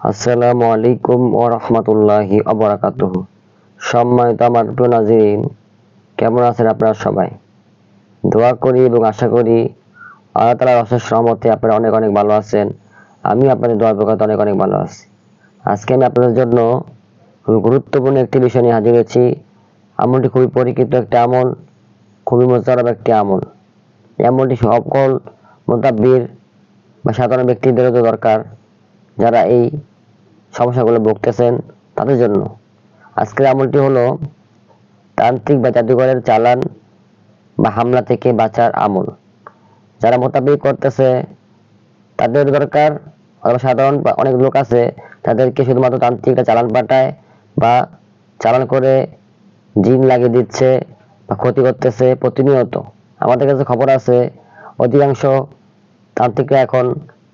আসসালামু আলাইকুম ও রহমতুল্লাহি অবরাকাতুহ সম্মানিত আমার নাজিরিন, কেমন আছেন আপনারা সবাই? দোয়া করি এবং আশা করি আল্লাহ তালার অশেষ রহমতে আপনারা অনেক অনেক ভালো আছেন। আমি আপনাদের দোয়ার প্রকার অনেক অনেক ভালো আছি। আজকে আমি আপনাদের জন্য খুবই গুরুত্বপূর্ণ একটি বিষয় নিয়ে হাজির হয়েছি। আমলটি খুবই পরিচিত একটি আমল, খুবই মোজারব একটি আমল। এই আমলটি সকল মোতাব্বির বা সাধারণ ব্যক্তিদেরও তো দরকার। যারা এই সমস্যাগুলো ভুগতেছেন তাদের জন্য। আজকের আমলটি হলো তান্ত্রিক বা জাদুঘরের চালান বা হামলা থেকে বাঁচার আমল। যারা মোতাবেক করতেছে, তাদের দরকার সাধারণ অনেক লোক আছে, তাদেরকে শুধুমাত্র তান্ত্রিকটা চালান পাঠায় বা চালান করে জিন লাগিয়ে দিচ্ছে বা ক্ষতি করতেছে প্রতিনিয়ত। আমাদের কাছে খবর আছে, অধিকাংশ তান্ত্রিকরা এখন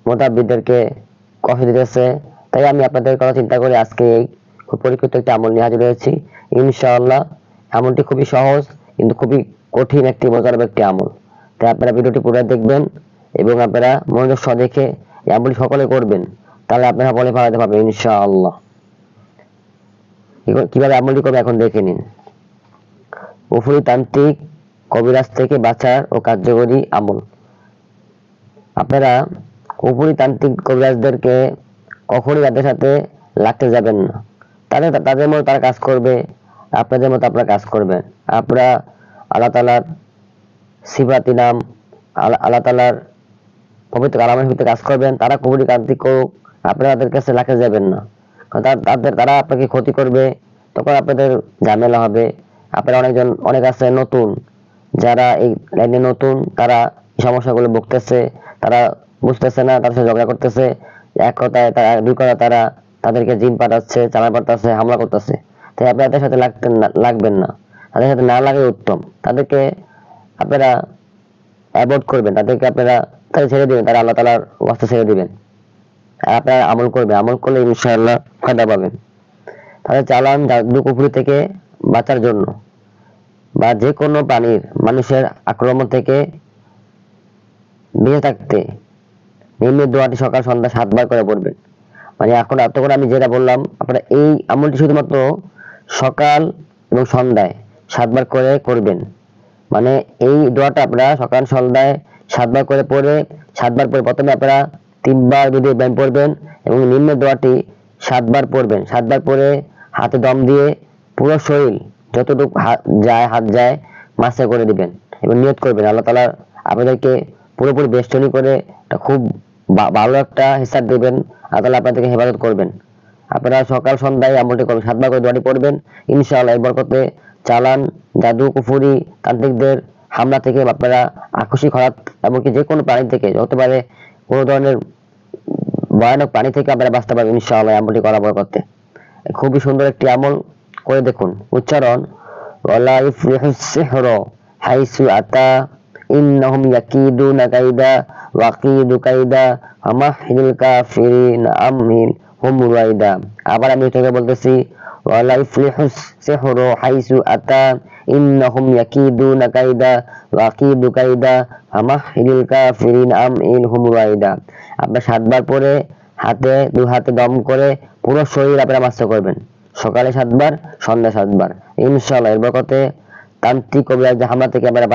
মোতাবিদদেরকে কফি দিতেছে। তাই আমি আপনাদের কথা চিন্তা করে আজকে এই খুব পরিকৃত একটি আমল নিয়ে হাজির হয়েছি। ইনশাআল্লাহ, আমলটি খুবই সহজ কিন্তু খুবই কঠিন একটি, মজার একটি আমল। তাই আপনারা ভিডিওটি পুরো দেখবেন এবং আপনারা মনোযোগ সহ দেখে এই আমলটি সকলে করবেন। তাহলে আপনারা বলে ফেলাতে পারবেন ইনশাআল্লাহ। কীভাবে আমলটি করবে এখন দেখে নিন। উফুরি তান্ত্রিক কবিরাজ থেকে বাঁচার ও কার্যকরী আমল। আপনারা উপরি তান্ত্রিক কবিরাজদেরকে কখনই তাদের সাথে লাগতে যাবেন না। তাদের তাদের মতো তারা কাজ করবে, আপনাদের মতো আপনারা কাজ করবেন আপনারা আল্লাহ তালার সিফাতি নাম আল্লাহ তালার পবিত্র কালামের ভিতরে কাজ করবেন, তারা কুবুরি তান্ত্রিক করুক আপনারা তাদের কাছে লাগতে যাবেন না। কারণ তাদের তারা আপনাকে ক্ষতি করবে, তখন আপনাদের ঝামেলা হবে। আপনারা অনেকজন অনেক আছে নতুন, যারা এই লাইনে নতুন, তারা সমস্যাগুলো ভুগতেছে, তারা বুঝতেছে না, তার সাথে ঝগড়া করতেছে। এক কথায় তারা, দুই কথা তারা তাদেরকে জিন পাঠাচ্ছে চালা পাঠাচ্ছে, হামলা করতেছে। তাই আপনি তাদের সাথে লাগতেন না, লাগবেন না। তাদের সাথে না লাগে উত্তম। তাদেরকে আপনারা অ্যাভয়েড করবেন। তাদেরকে আপনারা তাদের ছেড়ে দিবেন। তারা আল্লাহ তালার ওয়াস্তে ছেড়ে দিবেন। আর আপনারা আমল করবেন। আমল করলে ইনশাআল্লাহ ফায়দা পাবেন। তাহলে চালান জাদু কুফুরি থেকে বাঁচার জন্য বা যে কোনো প্রাণীর, মানুষের আক্রমণ থেকে বেঁচে থাকতে নিম্নের দোয়াটি সকাল সন্ধ্যা সাতবার করে পড়বেন। মানে এখন এতক্ষণ আমি যেটা বললাম, আপনারা এই আমলটি শুধুমাত্র সকাল এবং সন্ধ্যায় সাতবার করে করবেন। মানে এই দোয়াটা আপনারা সকাল সন্ধ্যায় সাতবার করে পড়ে, সাতবার পরে প্রথমে আপনারা তিনবার যদি ব্যায়াম পড়বেন এবং নিম্ন দোয়াটি সাতবার পড়বেন। সাতবার পরে হাতে দম দিয়ে পুরো শরীর যতটুকু যায়, হাত যায়, মাসে করে দিবেন এবং নিয়ত করবেন। আল্লাহ তালা আপনাদেরকে পুরোপুরি বেষ্টনী করে খুব ভালো একটা হিসাব দেবেন তালা আপনাদেরকে হেফাজত করবেন। আপনারা সকাল সন্ধ্যায় আমলটি করবেন সাতবার করে দোয়াটি পড়বেন, ইনশাআল্লাহ এর বরকতে চালান, জাদু, কুফুরি, তান্ত্রিকদের হামলা থেকে আপনারা আকস্মিক হঠাৎ এমনকি যে কোনো প্রাণী থেকে, হতে পারে কোনো ধরনের ভয়ানক প্রাণী থেকে আপনারা বাঁচতে পারবেন, ইনশাআল্লাহ আমলটি করা করতে খুবই সুন্দর একটি আমল করে দেখুন। উচ্চারণ ওয়ালা হাইসু আতা ইন্নাহুম ইয়াকিদুনা কাইদা ওয়াকিদু কাইদা আমাহিল কাফিরিন আমহিল হুম রাইদা আবার আমি এটাকে বলতেছি, ওয়ালা ইফলিহু সিহরু হাইসু আতা, ইন্নাহুম ইয়াকিদুনা কাইদা ওয়াকিদু কাইদা আমাহিল কাফিরিন আমহিল হুম রাইদা. আপনার সাতবার পরে হাতে, দু হাতে দম করে পুরো শরীর আপনারা মাস্টার করবেন। সকালে সাতবার, সন্ধ্যা সাতবার। ইনশাল্লাহ এর বরকতে তান্ত্রিক কবিরাজ হামলা থেকে আপনারা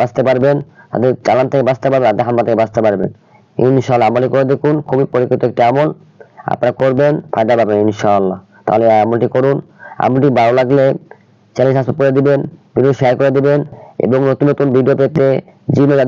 বাঁচতে পারবেন। তাদের চালান থেকে বাঁচতে পারবেন তাদের হামলা থেকে বাঁচতে পারবেন। ইনশাল আমলে করে দেখুন, খুবই পরিচিত একটি আমল। আপনারা করবেন, ফায়দা পাবেন ইনশাআল্লাহ। তাহলে আমলটি করুন। আমলটি ভালো লাগলে চ্যানেল সাবস্ক্রাইব করে দিবেন ভিডিও শেয়ার করে দিবেন এবং নতুন নতুন ভিডিও পেতে জিমেল